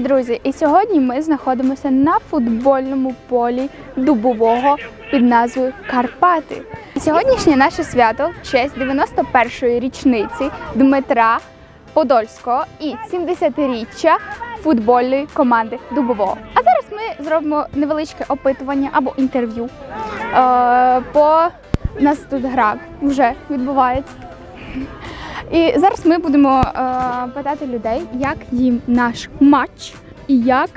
друзі! І сьогодні ми знаходимося на футбольному полі дубового під назвою Карпати. Сьогоднішнє наше свято в честь 91-ї річниці Дмитра Подольського і 70-річчя футбольної команди Дубового. А зараз ми зробимо невеличке опитування або інтерв'ю. Е, по нас тут гра вже відбувається. І зараз ми будемо е, питати людей, як їм наш матч і як,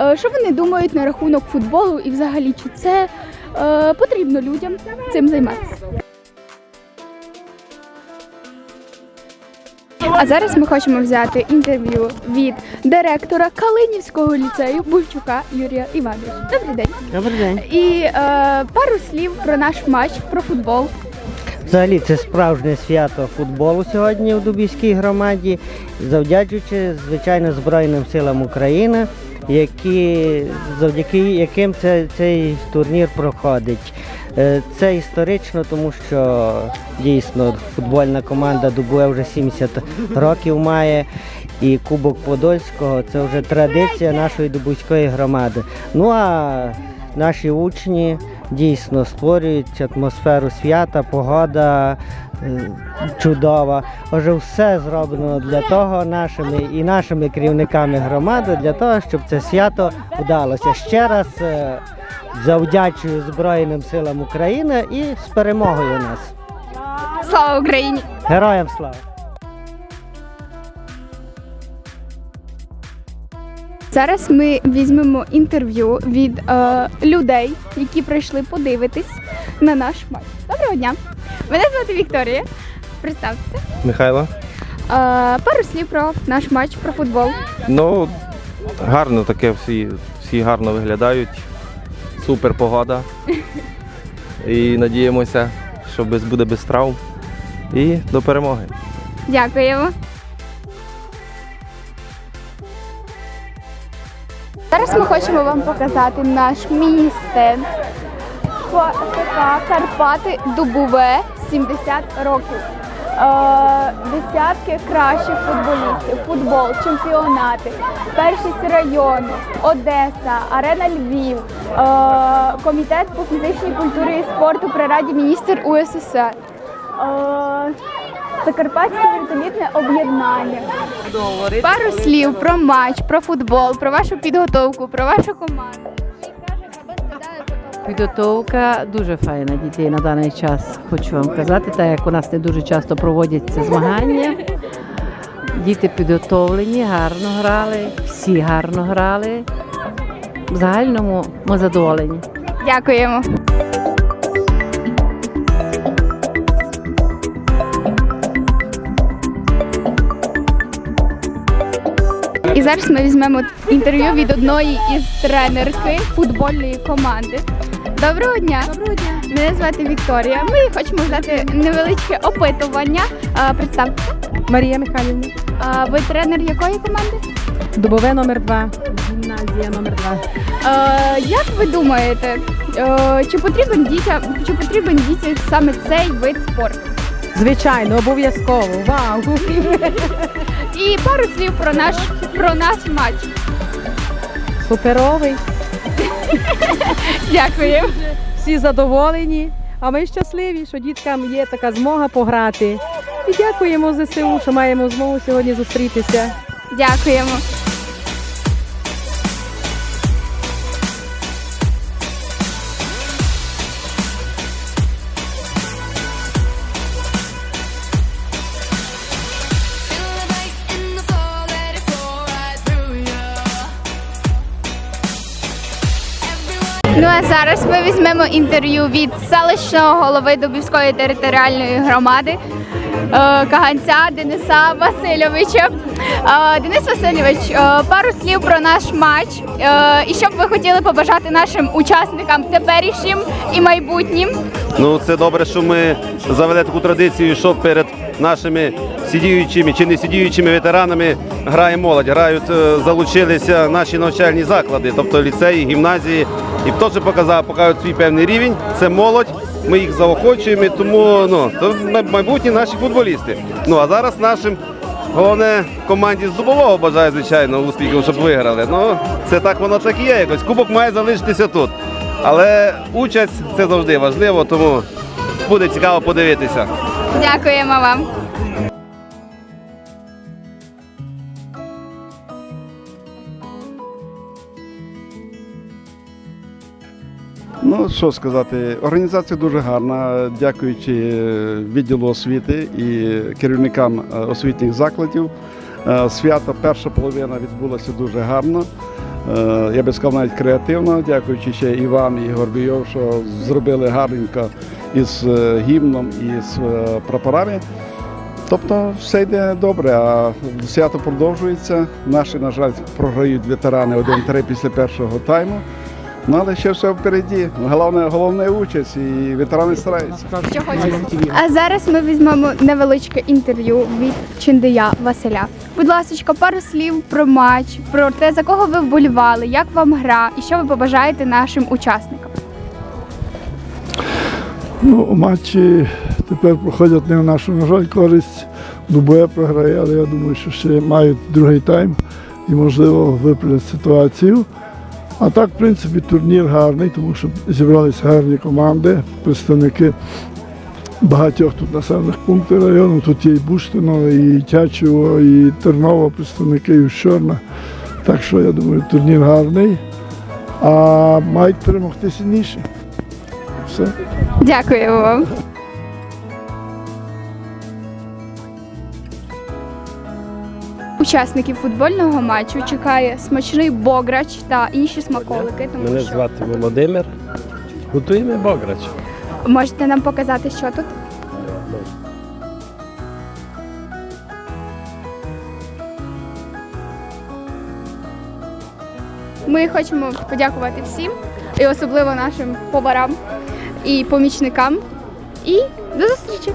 е, що вони думають на рахунок футболу, і взагалі чи це е, потрібно людям цим займатися. А зараз ми хочемо взяти інтерв'ю від директора Калинівського ліцею Бульчука Юрія Івановича. Добрий день. Добрий день. І е, пару слів про наш матч, про футбол. Взагалі це справжнє свято футболу сьогодні в Дубівській громаді, завдячуючи звичайно Збройним силам України, які завдяки яким це, цей турнір проходить. Е, Це історично, тому що дійсно футбольна команда Дубує вже 70 років має. І Кубок Подольського це вже традиція нашої Дубуської громади. Ну а наші учні дійсно створюють атмосферу свята, погода е, чудова. Отже, все зроблено для того нашими і нашими керівниками громади, для того, щоб це свято вдалося. Ще раз е, завдячую Збройним силам України і з перемогою нас. Слава Україні! Героям слава! Зараз ми візьмемо інтерв'ю від е, людей, які прийшли подивитись на наш матч. Доброго дня! Мене звати Вікторія. Представтеся. Михайло. Е, пару слів про наш матч, про футбол. Ну, гарно таке, всі, всі гарно виглядають. Супер погода. І надіємося, що без, буде без травм. І до перемоги. Дякуємо. Хочемо вам показати наш міні-стенд Карпати Дубове 70 років. Е, десятки кращих футболістів, футбол, чемпіонати, першість району, Одеса, Арена Львів, е, комітет по фізичній культурі і спорту при Раді міністрів УССР. Закарпатське вертолітне об'єднання. Пару слів про матч, про футбол, про вашу підготовку, про вашу команду. Підготовка дуже файна дітей на даний час. Хочу вам казати, так як у нас не дуже часто проводяться змагання. Діти підготовлені, гарно грали, всі гарно грали. В загальному ми задоволені. Дякуємо. Зараз ми візьмемо інтерв'ю від одної із тренерки футбольної команди. Доброго дня! Доброго дня! Мене звати Вікторія. Ми хочемо взяти невеличке опитування. А, Марія Михайлівна. А, Ви тренер якої команди? Дубове номер 2 Гімназія номер 2 Е, як ви думаєте, е, чи потрібен дітям, чи потрібен дітям саме цей вид спорту? Звичайно, обов'язково. Вау! І пару слів про наш про наш матч. Суперовий. Дякую. Всі задоволені. А ми щасливі, що діткам є така змога пограти. І дякуємо ЗСУ, що маємо змогу сьогодні зустрітися. Дякуємо. Ну а зараз ми візьмемо інтерв'ю від селищного голови Дубівської територіальної громади Каганця Дениса Васильовича. Е, Денис Васильович, е, пару слів про наш матч. Е, І що б ви хотіли побажати нашим учасникам теперішнім і майбутнім? Ну, це добре, що ми завели таку традицію, що перед нашими сидіючими чи не сидіючими ветеранами грає молодь. Грають, е, залучилися наші навчальні заклади, тобто ліцеї, гімназії. І хто ж показав, показують свій певний рівень. Це молодь. Ми їх заохочуємо, тому ну це майбутні наші футболісти. Ну а зараз нашим Головне, команді з дубового бажаю, звичайно, успіхів, щоб виграли. Ну, це так воно так і є якось. Кубок має залишитися тут. Але участь це завжди важливо, тому буде цікаво подивитися. Дякуємо вам. Ну що сказати, організація дуже гарна, дякуючи е, відділу освіти і керівникам е, освітніх закладів. Е, Свято перша половина відбулася дуже гарно. Я би сказав, навіть креативно, дякуючи ще Іван і Горбійов, що зробили гарненько із гімном і з прапорами. Тобто все йде добре, а свято продовжується. Наші, на жаль, програють ветерани 1-3 після першого тайму. Ну, але ще все впереді. Головне, головне участь і ветерани стараються. Що хочете. А зараз ми візьмемо невеличке інтерв'ю від Чиндия Василя. Будь ласка, пару слів про матч, про те, за кого ви вболівали, як вам гра і що ви побажаєте нашим учасникам. Ну, матчі тепер проходять не в нашу, на жаль, користь. Дубоє програє, але я думаю, що ще мають другий тайм і, можливо, виправлять ситуацію. А так, в принципі, турнір гарний, тому що зібралися гарні команди, представники багатьох тут населених пунктів району. Тут є і Буштино, і Тячево, і Терново, представники і Чорна. Так що я думаю, турнір гарний, а мають перемогти сильніші. Все. Дякуємо вам. Учасників футбольного матчу чекає смачний бограч та інші смаколики. Тому Мене що звати Володимир. Готуємо бограч. можете нам показати, що тут. Ми хочемо подякувати всім, і особливо нашим поварам і помічникам. І до зустрічі!